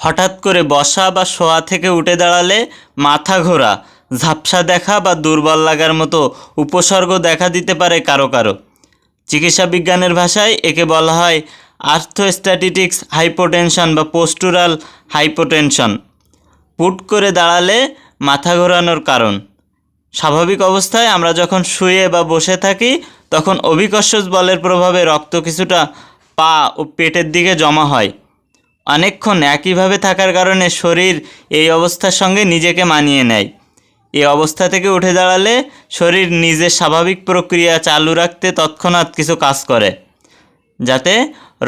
হঠাৎ করে বসা বা শোয়া থেকে উঠে দাঁড়ালে মাথা ঘোরা, ঝাপসা দেখা বা দুর্বল লাগার মতো উপসর্গ দেখা দিতে পারে কারও কারও। চিকিৎসা বিজ্ঞানের ভাষায় একে বলা হয় আর্থোস্ট্যাটিটিক্স হাইপোটেনশন বা পোস্টুরাল হাইপোটেনশন। পুট করে দাঁড়ালে মাথা ঘোরানোর কারণ। স্বাভাবিক অবস্থায় আমরা যখন শুয়ে বা বসে থাকি, তখন অভিকর্ষজ বলের প্রভাবে রক্ত কিছুটা পা ও পেটের দিকে জমা হয়। অনেকক্ষণ একইভাবে থাকার কারণে শরীর এই অবস্থার সঙ্গে নিজেকে মানিয়ে নেয়। এই অবস্থা থেকে উঠে দাঁড়ালে শরীর নিজের স্বাভাবিক প্রক্রিয়া চালু রাখতে তৎক্ষণাৎ কিছু কাজ করে, যাতে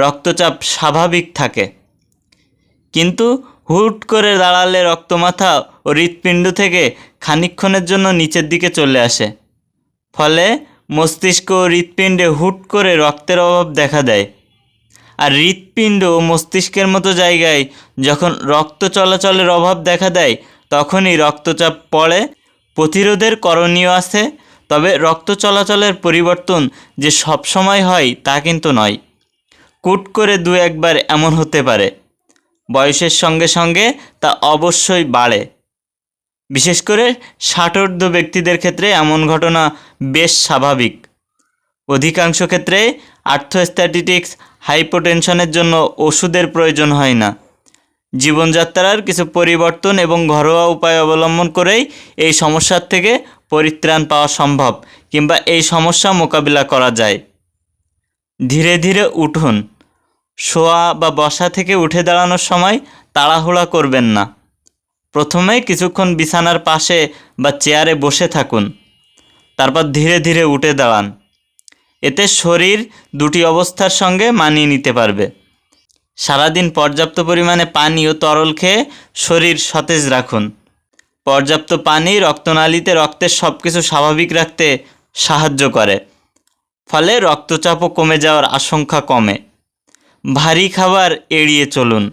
রক্তচাপ স্বাভাবিক থাকে। কিন্তু হুট করে দাঁড়ালে রক্তমাথা ও হৃৎপিণ্ড থেকে খানিকক্ষণের জন্য নিচের দিকে চলে আসে। ফলে মস্তিষ্ক ও হৃৎপিণ্ডে হুট করে রক্তের অভাব দেখা দেয়। আর হৃৎপিণ্ড ও মস্তিষ্কের মতো জায়গায় যখন রক্ত চলাচলের অভাব দেখা দেয়, তখনই রক্তচাপ পড়ে। প্রতিরোধের করণীয় আছে, তবে রক্ত চলাচলের পরিবর্তন যে সব সময় হয় তা কিন্তু নয়। কুট করে দু একবার এমন হতে পারে। বয়সের সঙ্গে সঙ্গে তা অবশ্যই বাড়ে। বিশেষ করে ষাটোর্ধ্ব ব্যক্তিদের ক্ষেত্রে এমন ঘটনা বেশ স্বাভাবিক। অধিকাংশ ক্ষেত্রে আর্থোস্ট্যাটিটিক্স, হাইপোটেনশনের জন্য ওষুধের প্রয়োজন হয় না। জীবনযাত্রার কিছু পরিবর্তন এবং ঘরোয়া উপায় অবলম্বন করেই এই সমস্যার থেকে পরিত্রাণ পাওয়া সম্ভব কিংবা এই সমস্যা মোকাবিলা করা যায়। ধীরে ধীরে উঠুন। শোয়া বা বসা থেকে উঠে দাঁড়ানোর সময় তাড়াহুড়া করবেন না। প্রথমে কিছুক্ষণ বিছানার পাশে বা চেয়ারে বসে থাকুন। তারপর ধীরে ধীরে উঠে দাঁড়ান। এতে শরীর দুটি অবস্থার সঙ্গে মানিয়ে নিতে পারবে। সারাদিন পর্যাপ্ত পরিমাণে পানি ও তরল খেয়ে শরীর সতেজ রাখুন। পর্যাপ্ত পানি রক্তনালীতে রক্তের সব কিছু স্বাভাবিক রাখতে সাহায্য করে। ফলে রক্তচাপও কমে যাওয়ার আশঙ্কা কমে। ভারী খাবার এড়িয়ে চলুন।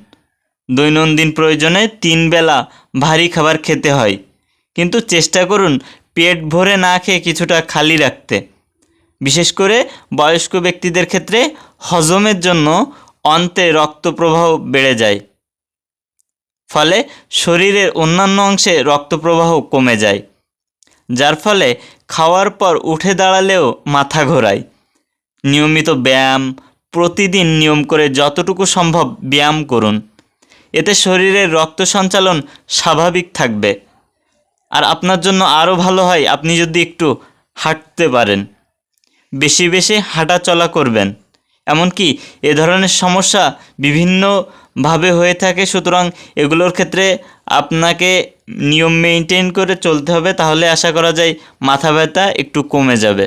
দৈনন্দিন প্রয়োজনে তিন বেলা ভারী খাবার খেতে হয়। কিন্তু চেষ্টা করুন পেট ভরে না খেয়ে কিছুটা খালি রাখতে। বিশেষ করে বয়স্ক ব্যক্তিদের ক্ষেত্রে হজমের জন্য অন্তে রক্ত প্রবাহ বেড়ে যায়। ফলে শরীরের অন্যান্য অংশে রক্ত প্রবাহ কমে যায়, যার ফলে খাওয়ার পর উঠে দাঁড়ালেও মাথা ঘোরায়। নিয়মিত ব্যায়াম, প্রতিদিন নিয়ম করে যতটুকু সম্ভব ব্যায়াম করুন। এতে শরীরের রক্ত সঞ্চালন স্বাভাবিক থাকবে। আর আপনার জন্য আরও ভালো হয়, আপনি যদি একটু হাঁটতে পারেন। বেশি বেশি হাঁটা চলা করবেন। এমনকি এ ধরনের সমস্যা বিভিন্নভাবে হয়ে থাকে, সুতরাং এগুলোর ক্ষেত্রে আপনাকে নিয়ম মেনটেন করে চলতে হবে। তাহলে আশা করা যায় মাথা ব্যথা একটু কমে যাবে।